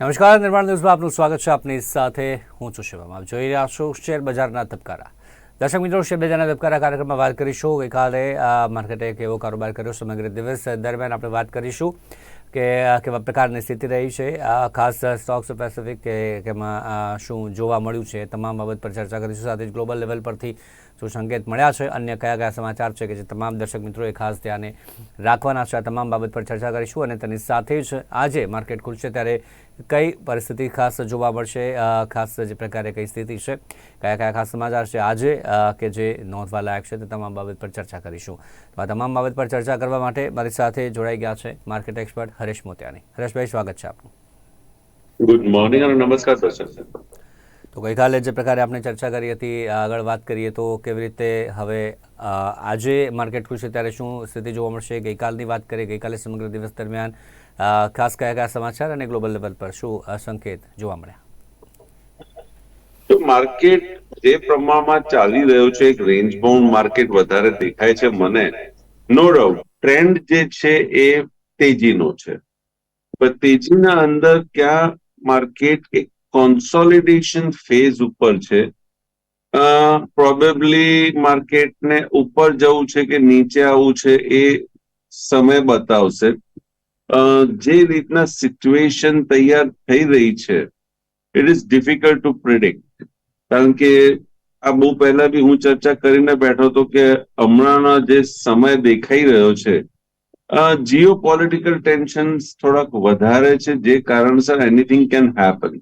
નમસ્કાર, નિર્માણ ન્યૂઝમાં આપનું સ્વાગત છે આપની સાથે. હું છું શિવમ. આપ જોઈ રહ્યા છો શેર બજારના ધબકારા. દર્શક મિત્રો, શેર બજારના ધબકારા કાર્યક્રમમાં વાત કરીશું. ગઈકાલે માર્કેટે કેવો કારોબાર કર્યો, સમગ્ર દિવસ દરમિયાન આપણે વાત કરીશું કે કેવા પ્રકારની સ્થિતિ રહી છે. ખાસ સ્ટોક્સ પેસિફિક કે, કેમાં શું જોવા મળ્યું છે તમામ બાબત પર ચર્ચા કરીશું. સાથે જ ગ્લોબલ લેવલ પરથી શું સંકેત મળ્યા છે, અન્ય કયા કયા સમાચાર છે કે જે તમામ દર્શક મિત્રોએ ખાસ ધ્યાને રાખવાના છે, આ તમામ બાબત પર ચર્ચા કરીશું અને તેની સાથે જ આજે માર્કેટ ખુલશે ત્યારે કઈ પરિસ્થિતિ ખાસ જોવા મળશે ખાસ જે પ્રકારે કઈ સ્થિતિ છે, કયા કયા ખાસ સમાચાર છે, આજે કે જે નોંધવા લાયક છે તે તમામ બાબત પર ચર્ચા કરીશું. તો આ તમામ બાબત પર ચર્ચા કરવા માટે મારી સાથે જોડાઈ ગયા છે માર્કેટ એક્સપર્ટ હરેશ મોતિયાની. હરેશભાઈ, સ્વાગત છે આપનું. ગુડ મોર્નિંગ અને નમસ્કાર દર્શક તો ગઈકાલે જે પ્રકારે આપણે ચર્ચા કરી હતી આગળ વાત કરીએ તો કેવી રીતે હવે આજે માર્કેટ ખુલશે ત્યારે શું સ્થિતિ જોવા મળશે? ગઈકાલની વાત કરીએ, ગઈકાલે સમગ્ર દિવસ દરમિયાન ખાસ કયા કયા સમાચાર અને ગ્લોબલ લેવલ પર શું સંકેત જોવા મળ્યા? તો માર્કેટ જે પ્રમાણમાં ચાલી રહ્યું છે, એક રેન્જ બાઉન્ડ માર્કેટ વધારે દેખાય છે મને. નો ડાઉટ ટ્રેન્ડ જે છે એ તેજીનો છે. પણ તેજીના અંદર ક્યાં માર્કેટ એક કોન્સોલિડેશન ફેઝ ઉપર છે. પ્રોબેબલી માર્કેટને ઉપર જવું છે કે નીચે આવવું છે એ સમય બતાવશે. જે રીતના સિચ્યુએશન તૈયાર થઈ રહી છે it is difficult to predict કારણ કે આ બહુ પહેલા બી હું ચર્ચા કરીને બેઠો હતો કે હમણાંનો જે સમય દેખાઈ રહ્યો છે જીઓ પોલિટિકલ ટેન્શન થોડાક વધારે છે, જે કારણસર એનીથિંગ કેન હેપન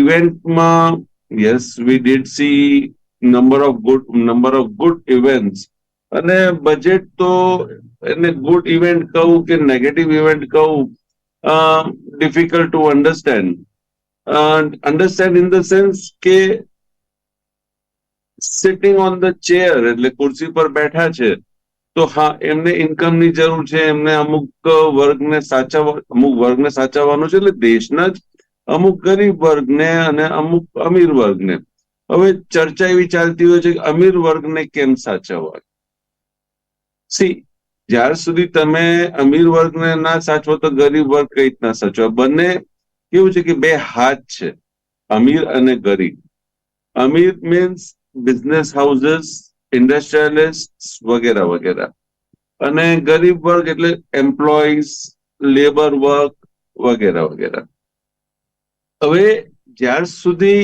ઇવેન્ટમાં yes we did see number of good number of good events અને બજેટ તો એને ગુડ ઇવેન્ટ કહું કે નેગેટિવ ઇવેન્ટ કહું difficult to understand understand in the sense કે સિટિંગ ઓન ધ ચેર એટલે ખુરશી પર બેઠા છે, તો હા, એમને ઇન્કમની જરૂર છે, એમને અમુક વર્ગને સાચવવા, અમુક વર્ગને સાચવવાનું છે, એટલે દેશના જ અમુક ગરીબ વર્ગને અને અમુક અમીર વર્ગને. હવે ચર્ચા એવી ચાલતી હોય છે કે અમીર વર્ગને કેમ સાચવવા? સી જ્યાર સુધી તમે અમીર વર્ગને ના સાચવો તો ગરીબ વર્ગ કઈ રીતના સાચવા બંને કેવું છે કે બે હાથ છે, અમીર અને ગરીબ. અમીર મીન્સ બિઝનેસ હાઉસીસ ઇન્ડસ્ટ્રીયલિસ્ટ વગેરે વગેરે. અને ગરીબ વર્ગ એટલે એમ્પ્લોઈઝ લેબર વર્ક વગેરે વગેરે. હવે જ્યાર સુધી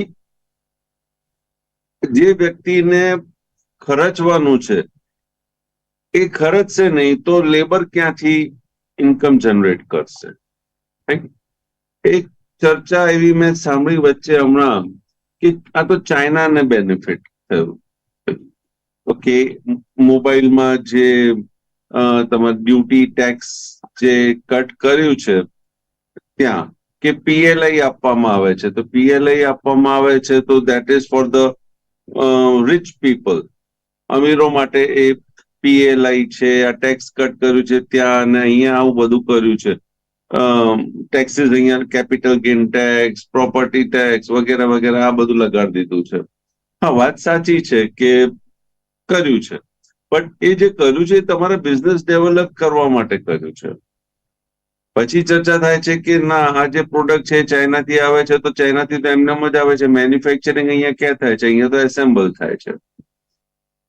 જે વ્યક્તિને ખર્ચવાનું છે, એ ખર્ચશે નહીં તો લેબર ક્યાંથી ઇન્કમ જનરેટ કરશે? એક ચર્ચા એવી મેં સાંભળી વચ્ચે હમણાં કે આ તો ચાઇનાને બેનિફિટ થયું. ઓકે, મોબાઈલમાં જે તમારે ડ્યુટી ટેક્સ જે કટ કર્યું છે, ત્યાં કે પીએલઆઈ આપવામાં આવે છે. તો પીએલઆઈ આપવામાં આવે છે તો that is for the rich people અમીરો માટે એ પીએલઆઈ છે, આ ટેક્સ કટ કર્યું છે, ત્યાં અને અહીંયા આવું બધું કર્યું છે. ટેક્સીસ અહીંયા capital gain tax property tax વગેરે વગેરે આ બધું લગાડી દીધું છે. હા, વાત સાચી છે કે કર્યું છે. બટ એ જે કર્યું છે એ તમારે બિઝનેસ ડેવલપ કરવા માટે કર્યું છે. પછી ચર્ચા થાય છે કે ના, આ જે પ્રોડક્ટ છે ચાઇનાથી આવે છે, તો ચાઇનાથી તો એમનેમ જ આવે છે. મેન્યુફેક્ચરિંગ અહીંયા ક્યાં થાય છે? અહીંયા તો એસેમ્બલ થાય છે.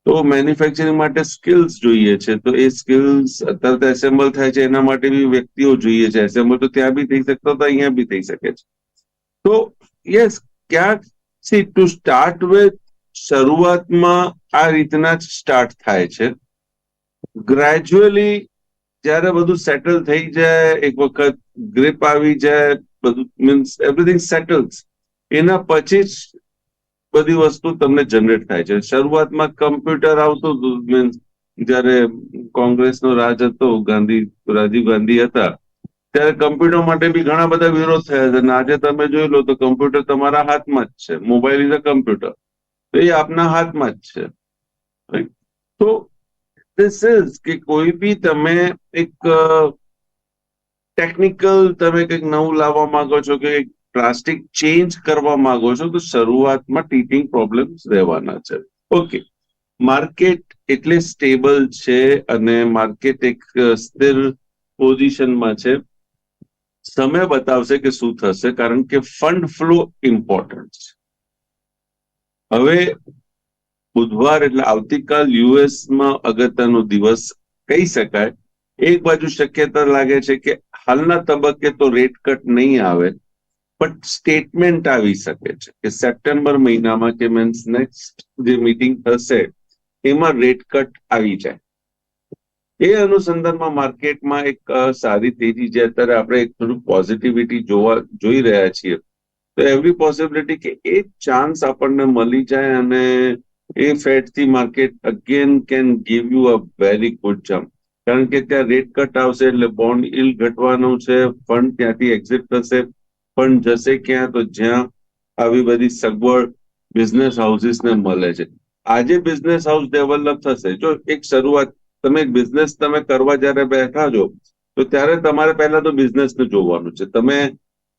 તો મેન્યુફેક્ચરિંગ માટે સ્કિલ્સ જોઈએ છે. તો એ સ્કિલ્સ અત્યારે તો એસેમ્બલ થાય છે. એના માટે બી વ્યક્તિઓ જોઈએ છે. એસેમ્બલ તો ત્યાં બી થઈ શકતો તો અહીંયા બી થઈ શકે છે. તો યસ ક્યાંક સી ટુ સ્ટાર્ટ વિથ શરૂઆતમાં આ રીતના જ સ્ટાર્ટ થાય છે. ગ્રેજ્યુઅલી જ્યારે બધું સેટલ થઈ જાય, એક વખત ગ્રીપ આવી જાય, બધું મીન્સ એવરીથિંગ સેટલ્સ એના પછી જ બધી વસ્તુ તમને જનરેટ થાય છે. શરૂઆતમાં કમ્પ્યુટર આવતું હતું મીન્સ જ્યારે કોંગ્રેસનો રાજ હતો, ગાંધી, રાજીવ ગાંધી હતા, ત્યારે કમ્પ્યુટર માટે બી ઘણા બધા વિરોધ થયા છે અને આજે તમે જોઈ લો તો કમ્પ્યુટર તમારા હાથમાં જ છે. મોબાઈલ ઇઝ અ કમ્પ્યુટર તો એ આપના હાથમાં જ છે. રાઈટ તો ધીસ ઇઝ કે કોઈ બી તમે એક ટેકનિકલ તમે કંઈક નવું લાવવા માંગો છો કે પ્લાસ્ટિક ચેન્જ કરવા માંગો છો, તો શરૂઆતમાં ટીચિંગ પ્રોબ્લેમ્સ રહેવાના છે. ઓકે માર્કેટ એટલે સ્ટેબલ છે અને માર્કેટ એક સ્થિર પોઝિશનમાં છે. સમય બતાવશે કે શું થશે, કારણ કે ફંડ ફ્લો ઇમ્પોર્ટન્ટ છે. હવે બુધવાર એટલે આવતીકાલ યુએસમાં અગત્યનો દિવસ કહી શકાય. એક બાજુ શક્યતા લાગે છે કે હાલના તબક્કે તો રેટ કટ નહીં આવે પણ સ્ટેટમેન્ટ આવી શકે છે કે સપ્ટેમ્બર મહિનામાં કે મીન્સ નેક્સ્ટ જે મીટિંગ થશે, એમાં રેટ કટ આવી જાય. એ અનુસંધાનમાં માર્કેટમાં એક સારી તેજી જે અત્યારે આપણે એક થોડું પોઝિટિવિટી જોવા, જોઈ રહ્યા છીએ. તો એવરી પોસિબિલિટી કે એ ચાન્સ આપણને મળી જાય અને એ ફેટથી market again can give you a very good jump કારણ કે ત્યાં રેટ કટ આવશે એટલે બોન્ડ ઇલ ઘટવાનું છે ફંડ ત્યાંથી એક્ઝિટ થશે. ફંડ જશે ક્યાં? તો જ્યાં આવી બધી સગવડ બિઝનેસ હાઉસીસને મળે છે. આજે બિઝનેસ હાઉસ ડેવલપ થશે. જો એક શરૂઆત, તમે બિઝનેસ તમે કરવા જ્યારે બેઠા છો, તો ત્યારે તમારે પહેલા તો બિઝનેસને જોવાનું છે. તમે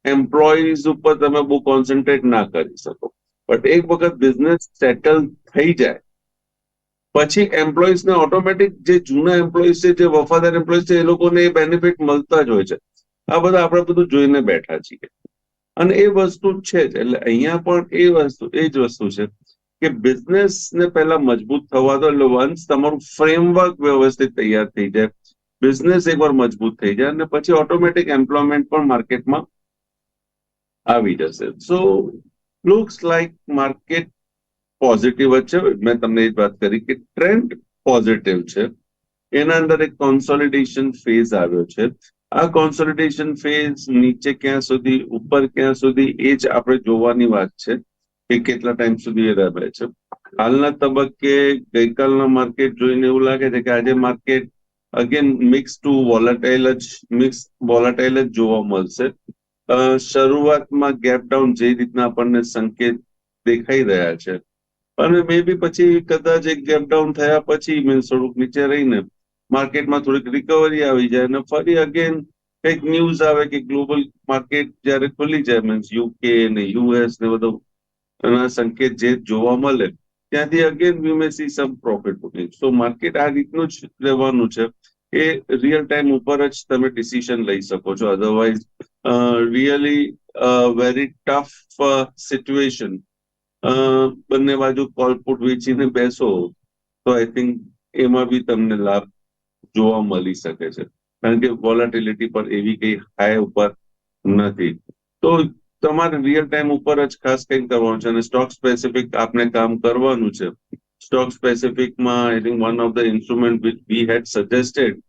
એમ્પ્લોઈઝ ઉપર તમે બહુ કોન્સન્ટ્રેટ ના કરી શકો. બટ એક વખત બિઝનેસ સેટલ થઈ જાય. પછી એમ્પ્લોઈઝને ઓટોમેટિક જે જૂના એમ્પ્લોઈઝ છે, જે વફાદાર એમ્પ્લોઈઝ છે, એ લોકોને એ બેનિફિટ મળતા જ હોય છે. આ બધા આપણે બધું જોઈને બેઠા છીએ. અને એ વસ્તુ છે જ. એટલે અહીંયા પણ એ વસ્તુ, એ જ વસ્તુ છે કે બિઝનેસ ને પહેલા મજબૂત થવા દો. એટલે વન્સ તમારું ફ્રેમવર્ક વ્યવસ્થિત તૈયાર થઈ જાય બિઝનેસ એકવાર મજબૂત થઈ જાય અને પછી ઓટોમેટિક એમ્પ્લોયમેન્ટ પણ માર્કેટમાં આવી જશે. So looks like market positive જ છે. મેં તમને એ વાત કરી કે ટ્રેન્ડ પોઝિટિવ છે. એના અંદર એક કોન્સોલિડેશન ફેઝ આવ્યો છે. આ કોન્સોલિડેશન ફેઝ નીચે ક્યાં સુધી, ઉપર ક્યાં સુધી, એ જ આપણે જોવાની વાત છે કે કેટલા ટાઈમ સુધી એ રહે છે. હાલના તબક્કે ગઈકાલના માર્કેટ જોઈને એવું લાગે છે કે આજે market again mix to volatile જ મિક્સ વોલાટાઇલ જ જોવા મળશે. શરૂઆતમાં ગેપ ડાઉન જે રીતના આપણને સંકેત દેખાઈ રહ્યા છે અને મે બી પછી કદાચ એક ગેપ ડાઉન થયા પછી મીન્સ થોડુંક નીચે રહીને માર્કેટમાં થોડીક રિકવરી આવી જાય અને ફરી અગેન કંઈક ન્યૂઝ આવે કે ગ્લોબલ માર્કેટ જ્યારે ખુલી જાય મીન્સ યુકે ને યુએસ ને બધું એના સંકેત જે જોવા મળે, ત્યાંથી again we may see some profit booking so market આ રીતનું જ રહેવાનું છે. એ રિયલ ટાઈમ ઉપર જ તમે ડિસિઝન લઈ શકો છો. Otherwise really very tough situation બંને બાજુ કોલપુટ વેચીને બેસો, તો આઈ થિંક એમાં બી તમને લાભ જોવા મળી શકે છે. કારણ કે વોલેટિલિટી પર એવી કઈ હાઈ ઉપર નથી. તો તમારે રિયલ ટાઈમ ઉપર જ ખાસ કંઈક કરવાનું છે અને સ્ટોક સ્પેસિફિક આપણે કામ કરવાનું છે. Stock સ્પેસિફિકમાં I think one of the instrument which we had suggested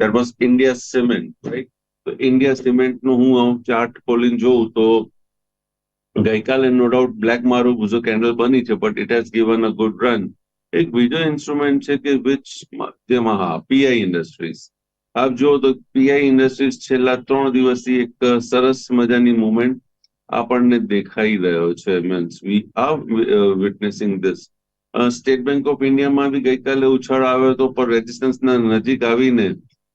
that was India cement right તો ઇન્ડિયા સિમેન્ટનું હું ચાર્ટ ખોલીને જોઉં તો ગઈકાલે નો ડાઉટ બ્લેક મારું ગુજો કેન્ડલ બની છે but it has given a good run એક બીજો ઇન્સ્ટ્રુમેન્ટ છે કે વિચ માધ્યમાં હા પીઆઈ ઇન્ડસ્ટ્રીઝ આપ જુઓ તો પીઆઈ ઇન્ડસ્ટ્રીઝ છેલ્લા ત્રણ દિવસથી એક સરસ મજાની મુવમેન્ટ આપણને દેખાઈ રહ્યો છે means we are witnessing this State Bank of ઇન્ડિયામાં બી ગઈકાલે ઉછાળ આવ્યો હતો, પણ રેઝિસ્ટન્સના નજીક આવીને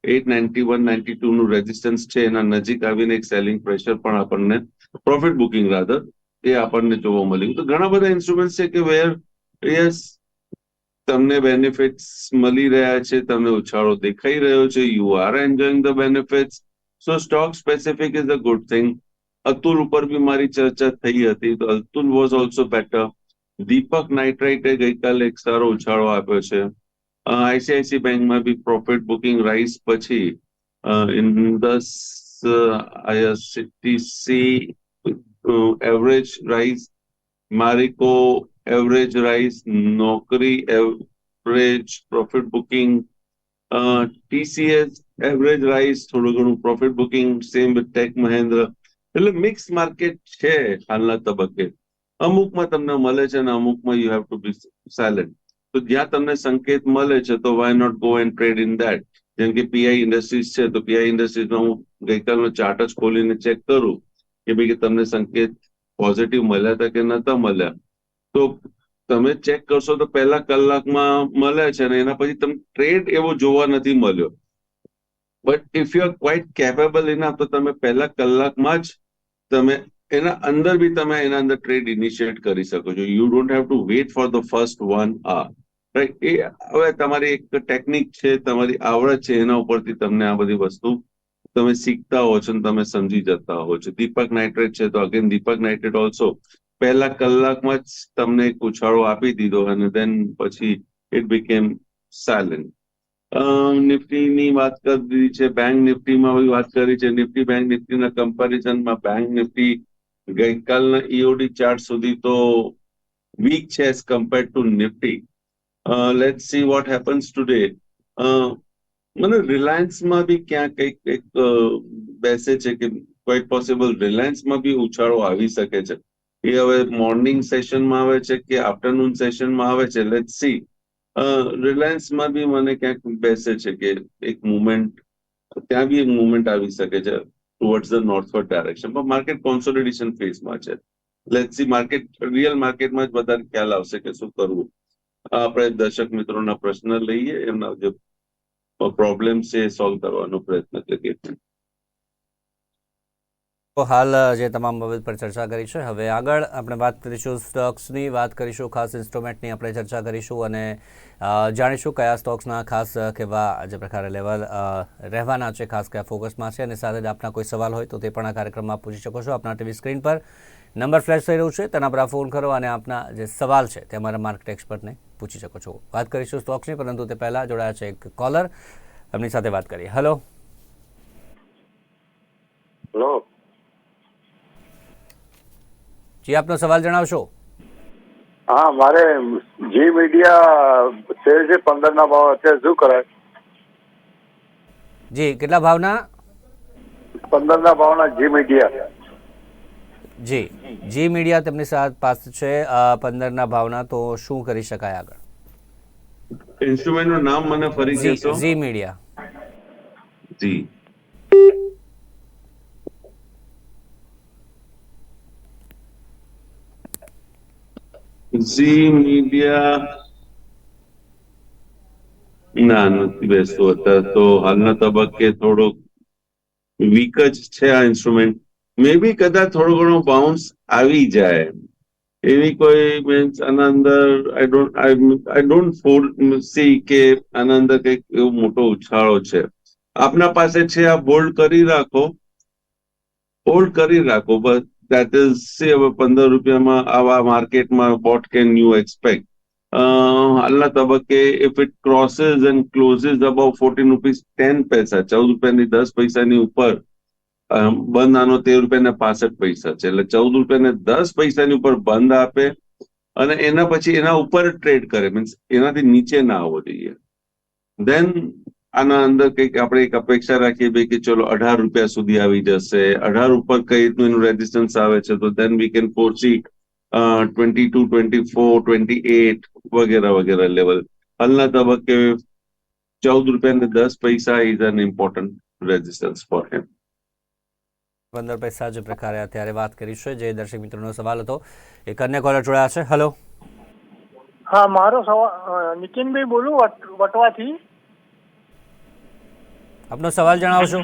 at ninety one, ninety two નું રેઝિસ્ટન્સ છે. એના નજીક આવીને એક સેલિંગ પ્રેશર પણ આપણને પ્રોફિટ બુકિંગ રાધર એ આપણને જોવા મળ્યું. તો ઘણા બધા ઇન્સ્ટ્રુમેન્ટ છે કે વેર યસ તમને બેનિફિટ્સ મળી રહ્યા છે, તમને ઉછાળો દેખાઈ રહ્યો છે. You are enjoying the benefits so stock specific is a good thing Atul ઉપર બી મારી ચર્ચા થઈ હતી. તો Atul was also better Deepak નાઇટ્રાઇટે ગઈકાલે એક સારો ઉછાળો આપ્યો છે. આઈસીઆઈસી બેંકમાં બી પ્રોફિટ બુકિંગ રાઇઝ પછી ઇન દસ IRCTC average rise Marico average rise Naukri average profit booking TCS average rise થોડું ઘણું profit booking same with Tech Mahindra. એટલે મિક્સ માર્કેટ છે હાલના તબક્કે. અમુકમાં તમને મળે છે અને અમુકમાં you have to be silent તો જ્યાં તમને સંકેત મળે છે, તો why not go and trade in that જેમ કે પીઆઈ ઇન્ડસ્ટ્રીઝ છે, તો પીઆઈ ઇન્ડસ્ટ્રીઝમાં હું ગઈકાલનો ચાર્ટ જ ખોલીને ચેક કરું કે ભાઈ તમને સંકેત પોઝિટિવ મળ્યા હતા કે નતા મળ્યા. તો તમે ચેક કરશો તો પહેલા કલાકમાં મળે છે અને એના પછી તમને ટ્રેડ એવો જોવા નથી મળ્યો. But if you are quite capable enough તો તમે પહેલા કલાકમાં જ તમે એના અંદર બી તમે એના અંદર ટ્રેડ ઇનિશિયેટ કરી શકો છો. You don't have to wait for the first one are એ હવે તમારી એક ટેકનિક છે, તમારી આવડત છે, એના ઉપરથી તમને આ બધી વસ્તુ તમે શીખતા હો છો તમે સમજી જતા હો છો. દીપક નાઇટ્રેટ છે તો અગેન દીપક નાઇટ્રેટ ઓલ્સો પહેલા કલાકમાં જ તમને એક ઉછાળો આપી દીધો અને દેન પછી ઇટ બીકેમ સાયલન્ટ નિફ્ટીની વાત કરી છે બેંક નિફ્ટીમાં વાત કરી છે. નિફ્ટી બેંક નિફ્ટીના કમ્પેરિઝનમાં બેંક નિફ્ટી ગઈકાલના ઈઓડી ચાર્ટ સુધી તો વીક છે as compare to Nifty. Let see what happens today મને રિલાયન્સમાં બી ક્યાં કંઈક એક બેસે છે કે ક્વાઇટ પોસિબલ રિલાયન્સમાં બી ઉછાળો આવી શકે છે. એ હવે મોર્નિંગ સેશનમાં આવે છે કે આફ્ટરનૂન સેશનમાં આવે છે? લેટ સી રિલાયન્સમાં બી મને ક્યાંક બેસે છે કે એક મુવમેન્ટ ત્યાં બી એક મુવમેન્ટ આવી શકે છે ટુવર્ડ્સ ધ નોર્થવર્ડ ડાયરેક્શન પણ માર્કેટ કોન્સોલિડેશન ફેઝમાં છે. લેટ સી માર્કેટ રિયલ માર્કેટમાં જ વધારે ખ્યાલ આવશે કે શું કરવું. આપણે દર્શક મિત્રોના પ્રશ્ન લઈએ, એમના જે પ્રોબ્લેમ છે એ સોલ્વ કરવાનો પ્રયત્ન કરીએ. તો હાલ જે તમામ બાબત પર ચર્ચા કરી છે, હવે આગળ આપણે વાત કરીશું સ્ટોક્સની, વાત કરીશું ખાસ ઇન્સ્ટ્રુમેન્ટની આપણે ચર્ચા કરીશું અને જાણીશું કયા સ્ટોક્સના ખાસ કેવા જે પ્રકારે લેવલ રહેવાના છે, ખાસ કયા ફોકસમાં છે અને સાથે જ આપના કોઈ સવાલ હોય તો તે પણ આ કાર્યક્રમમાં પૂછી શકો છો આપના ટીવી સ્ક્રીન પર. નંબર ફ્લેશ થઈ રહ્યું છે તેના પર ફોન કરો અને આપના જે સવાલ છે તે અમારા માર્કેટ એક્સપર્ટને પૂછી શકો છો. વાત કરીશું સ્ટોક્સની પરંતુ તે પહેલાં જોડાયા છે એક કોલર એમની સાથે વાત કરીએ. હલો હેલો જી આપનો સવાલ જણાવશો? હા મારે જી મીડિયા શેર છે પંદર ના ભાવ અત્યારે શું કરાય જી કેટલા ભાવના? પંદર ના ભાવના જી મીડિયા જી. જી મીડિયા તેમની સાથ પાસે છે પંદરના ભાવના તો શું કરી શકાય આગળ? ઇન્સ્ટ્રુમેન્ટનું નામ મને ફરી કહેશો? Zee media. જી. ઝી મીડિયા ના નથી બેસતું અત્યારે તો હાલના તબક્કે થોડોક વીક જ છે આ ઇન્સ્ટ્રુમેન્ટ મે બી કદાચ થોડો ઘણો બાઉન્સ આવી જાય. એવી કોઈ મીન્સ આના અંદર I don't I don't foresee કે આના અંદર કંઈક એવો મોટો ઉછાળો છે. આપના પાસે છે, આ બોલ્ડ કરી રાખો. હોલ્ડ કરી રાખો બસ દેટ ઇઝ સી હવે પંદર રૂપિયામાં આવા માર્કેટમાં વોટ કેન યુ એક્સપેક્ટ હાલના તબક્કે if it crosses and closes about fourteen rupees ten paise, ચૌદ રૂપિયાની દસ પૈસાની ઉપર બંધ આનો તેર રૂપિયાના પાસઠ પૈસા છે. એટલે ચૌદ રૂપિયા ને દસ પૈસાની ઉપર બંધ આપે અને એના પછી એના ઉપર ટ્રેડ કરે. મીન્સ એનાથી નીચે ના આવવો જોઈએ. દેન આના અંદર કંઈક આપણે એક અપેક્ષા રાખીએ ભાઈ કે ચલો અઢાર રૂપિયા સુધી આવી જશે. અઢાર ઉપર કઈ રીતનું એનું રેઝિસ્ટન્સ આવે છે તો then we can foresee twenty two twenty four twenty eight વગેરે વગેરે લેવલ હાલના તબક્કે ચૌદ રૂપિયા ને દસ પૈસા is an important resistance for him પંદર પૈસા જે પ્રકારે અત્યારે વાત કરી છે. જે દર્શક મિત્રોનો સવાલ હતો. એક અન્ય કોલર જોડાયા છે. હલો હા મારો સવાલ નિકિનભાઈ બોલું વટવાથી? આપનો સવાલ જણાવશો.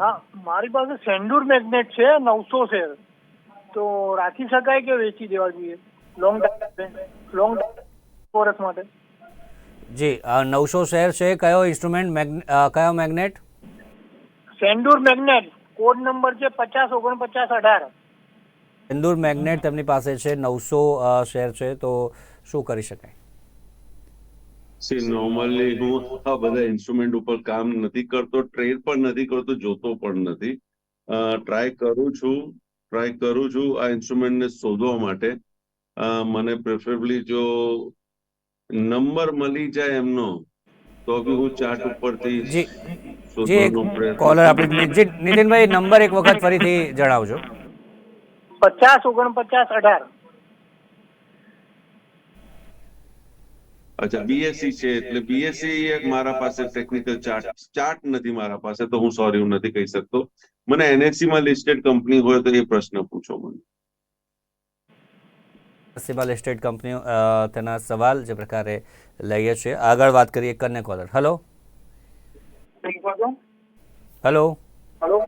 હા મારી પાસે સેન્ડુર મેગ્નેટ છે નવસો શેર તો રાખી શકાય કે વેચી દેવા જોઈએ? લોંગ લોંગ વર્ષ માટે. જી નવસો શેર છે. કયો ઇન્સ્ટ્રુમેન્ટ કયો magnet? Sandur magnet. Code number છે પચાસ ઓગણપચાસ અઢાર. ઇન્દુર મેગ્નેટ તેમની પાસે છે નવસો શેર છે તો શું કરી શકાય? સી નોર્મલી હું આ બધા ઇન્સ્ટ્રુમેન્ટ ઉપર કામ નથી કરતો ટ્રેડ પણ નથી કરતો જોતો પણ નથી. ટ્રાય કરું છું ટ્રાય કરું છું આ ઇન્સ્ટ્રુમેન્ટને શોધવા માટે. મને પ્રેફરેબલી જો નંબર મળી જાય એમનો તો બી હું ચાર્ટ ઉપરથી જી. જી કોલર આપણે જી નીતિનભાઈ નંબર એક વખત ફરીથી જણાવજો. પચાસ ઓગણપચાસ અઢાર. અચ્છા બીએસસી છે એટલે બીએસસી મારા પાસે ટેકનિકલ ચાર્ટ ચાર્ટ નથી મારા પાસે તો હું સોરી હું નથી કહી શકતો. મને એનએસસી માં લિસ્ટેડ કંપની હોય તો એ પ્રશ્ન પૂછો મને. સિબલ એસ્ટેટ કંપનીઓ તેના સવાલ જે પ્રકારે લઈએ છીએ. આગળ વાત કરીએ એક કોલર. હલો હલો હલો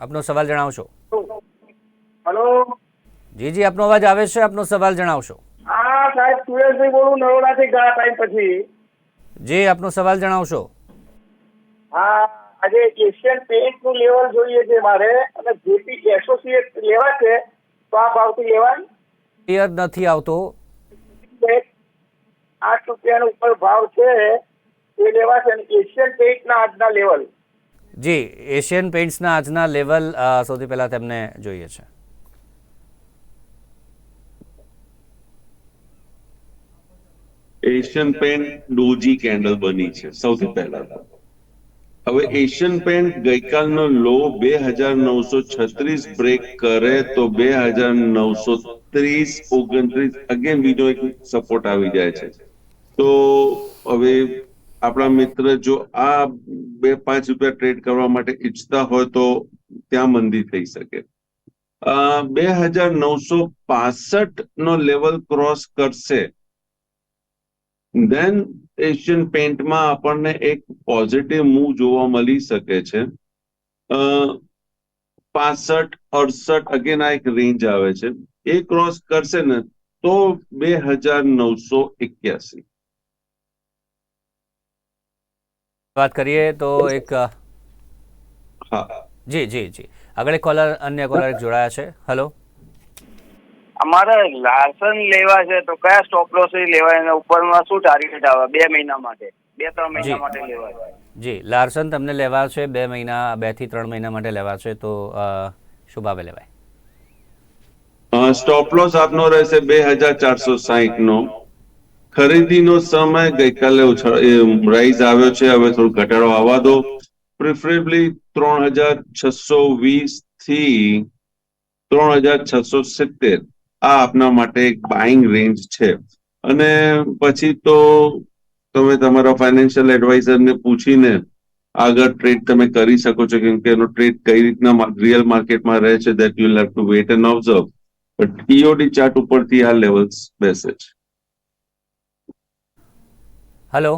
આપનો સવાલ જણાવશો. હલો જી જી આપનો અવાજ આવે છે. આપનો સવાલ જણાવશો. હા સાહેબ સુરેશભાઈ બોલું નરોડાથી ઘણા ટાઈમ પછી. જી આપનો સવાલ જણાવશો. હા આજે એશિયન પેન્ટનું લેવલ જોઈએ છે મારે. અને જેપી એસોસિએટ લેવા છે તો આ ભાવથી લેવાય. ક્લિયર નથી આવતો. આઠ રૂપિયાનો ઉપર ભાવ છે એ લેવાશે એશિયન પેઇન્ટ ના આજના લેવલ જી એશિયન પેઇન્ટ્સના આજના લેવલ સૌથી પહેલા તેમને જોઈએ છે. એશિયન પેન્ટ ડોજી કેન્ડલ બની છે સૌથી પહેલા હવે એશિયન પેન્ટ ગઈકાલનો લો બે હજાર નવસો છત્રીસ બ્રેક કરે તો બે હજાર નવસો ત્રીસ, ઓગણત્રીસ અગેન બીજો એક સપોર્ટ આવી જાય છે. તો હવે આપણા મિત્ર જો આ બે, પાંચ રૂપિયા ટ્રેડ કરવા માટે ઈચ્છતા હોય તો ત્યાં મંદી થઈ શકે. બે હજાર નવસો પાસઠ નો લેવલ ક્રોસ કરશે. દેન એશિયન પેન્ટમાં આપણને એક પોઝિટિવ મૂવ જોવા મળી શકે છે. પાસઠ, અડસઠ અગેન આ એક રેન્જ આવે છે. એ ક્રોસ કરશે ને તો બે હજાર નવસો એક્યાસી. વાત કરીએ તો એક હા. જી જી જી. આગળ એક કોલર અન્ય કોલર જોડાયા છે. હલો અમારે લાયસન્સ લેવા છે તો કયા સ્ટોપ લોસ લેવાય અને ઉપરમાં શું ટાર્ગેટ આવે? બે મહિના માટે. બે ત્રણ જી. મહિના માટે લેવા જી લાર્સન તમને લેવા છે બે મહિના બેથી ત્રણ મહિના માટે લેવા છે તો અ, શું ભાવે લેવાય? સ્ટોપ લોસ આપનો રહેશે બે હજાર ચારસો સાહીઠ નો ખરીદીનો સમય ગઈકાલે રાઈઝ આવ્યો છે. હવે થોડું ઘટાડો આવવા દો. પ્રિફરેબલી ત્રણ હજાર છસો વીસથી ત્રણ હજાર છસો સિત્તેર. આ આપના માટે એક બાઇંગ રેન્જ છે. અને પછી તો તમે તમારા ફાઇનાન્શિયલ એડવાઇઝરને પૂછીને આગળ ટ્રેડ તમે કરી શકો છો. કેમ કે એનો ટ્રેડ કઈ રીતના રિયલ માર્કેટમાં રહે છે that you have to wait and observe but EOD chart ઉપરથી આ લેવલ્સ બેસે છે. હલો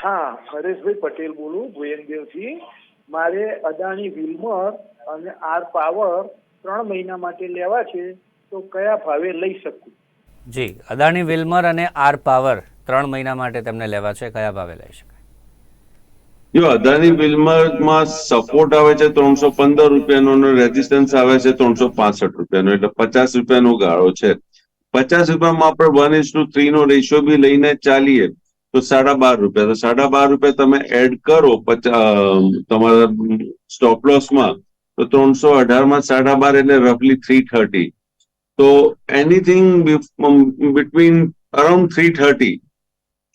હા હરેશભાઈ પટેલ બોલું ભુયનદેવથી મારે અદાણી વિલમર અને આર પાવર ત્રણ મહિના માટે લેવા છે તો કયા ભાવે લઈ શકું? જી અદાણી વિલ્મર અને આર પાવર ત્રણ મહિના માટે તેમને લેવા છે કયા ભાવે લઈ શકાય? જો અદાની બિલમાં સપોર્ટ આવે છે ત્રણસો પંદર રૂપિયાનો અને રેઝિસ્ટન્સ આવે છે ત્રણસો પાસઠ રૂપિયાનો. એટલે પચાસ રૂપિયાનો ગાળો છે. પચાસ રૂપિયામાં આપણે વન ઇસ ટુ થ્રી નો રેશિયો બી લઈને ચાલીએ તો સાડા બાર રૂપિયા. તો સાડા બાર રૂપિયા તમે એડ કરો તમારા સ્ટોપ લોસમાં તો ત્રણસો અઢારમાં સાડા બાર એટલે રફલી થ્રી થર્ટી તો anything between around three thirty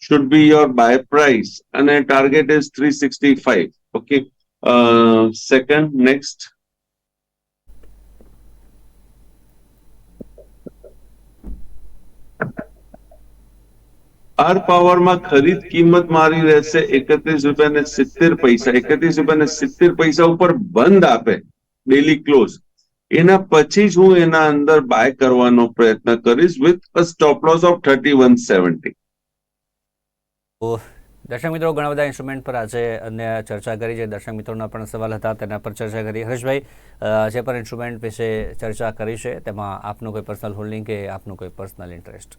should be your buy price. And a target is 365 okay. Uh second, next. R પાવરમાં ખરીદ કિંમત મારી રહેશે એકત્રીસ રૂપિયા ને સિત્તેર પૈસા. એકત્રીસ રૂપિયા ને સિત્તેર પૈસા ઉપર બંધ આપે. ડેલી ક્લોઝ એના પછી જ હું એના અંદર બાય કરવાનો પ્રયત્ન કરીશ with a stop loss of thirty one seventy દર્શક મિત્રો, ઘણા બધા ઇન્સ્ટ્રુમેન્ટ પર આજે અન્ય ચર્ચા કરી છે. દર્શક મિત્રોના પણ સવાલ હતા, તેના પર ચર્ચા કરી. હર્ષભાઈ જે પણ ઇન્સ્ટ્રુમેન્ટ વિશે ચર્ચા કરી છે, તેમાં આપનું કોઈ પર્સનલ હોલ્ડિંગ કે આપનું કોઈ પર્સનલ ઇન્ટરેસ્ટ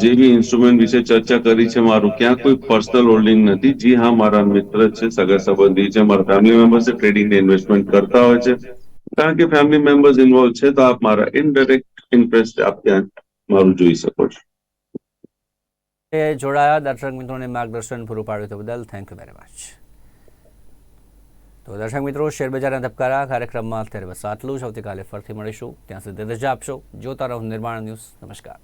જે બી ઇન્સ્ટ્રુમેન્ટ વિશે ચર્ચા કરી છે મારું, ક્યાં કોઈ પર્સનલ હોલ્ડિંગ નથી. જી હા, મારા મિત્ર છે, સગા સંબંધી છે, મારા ફેમિલી મેમ્બર્સ ટ્રેડિંગ ઇન્વેસ્ટમેન્ટ કરતા હોય છે. કારણ કે ફેમિલી મેમ્બર્સ ઇન્વોલ્વ છે, તો આપ મારા ઇનડાયરેક્ટ ઇન્ટરેસ્ટ આપ ત્યાં મારું જોઈ શકો છો. જોડાયા. દર્શક મિત્રોને માર્ગદર્શન પૂરું પાડ્યું તે બદલ થેન્ક યુ વેરી મચ તો દર્શક મિત્રો શેરબજારના ધબકારા કાર્યક્રમમાં અત્યારે બસ આટલું જ. આવતીકાલે ફરીથી મળીશું. ત્યાં સુધી રજા આપશો. જોતા રહો નિર્માણ ન્યૂઝ. નમસ્કાર.